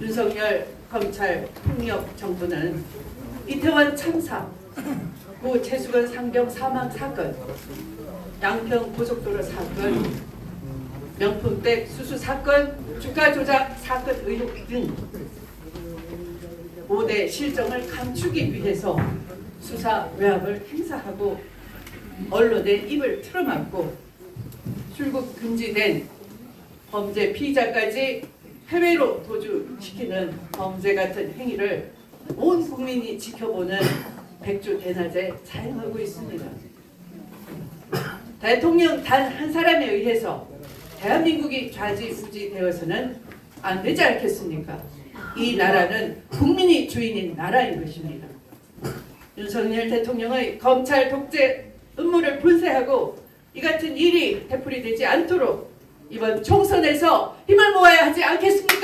윤석열 검찰 폭력 정부는 이태원 참사, 고 최수건 상병 사망 사건, 양평 고속도로 사건, 명품백 수수 사건, 주가 조작 사건 의혹 등 5대 실정을 감추기 위해서 수사 외압을 행사하고 언론의 입을 틀어막고 출국 금지된 범죄 피의자까지 해외로 도주시키는 범죄 같은 행위를 온 국민이 지켜보는 백주 대낮에 사용하고 있습니다. 대통령 단 한 사람에 의해서 대한민국이 좌지우지 되어서는 안 되지 않겠습니까? 이 나라는 국민이 주인인 나라인 것입니다. 윤석열 대통령의 검찰 독재 음모를 분쇄하고 이 같은 일이 되풀이되지 않도록 이번 총선에서 힘을 모아야 하지 않겠습니까?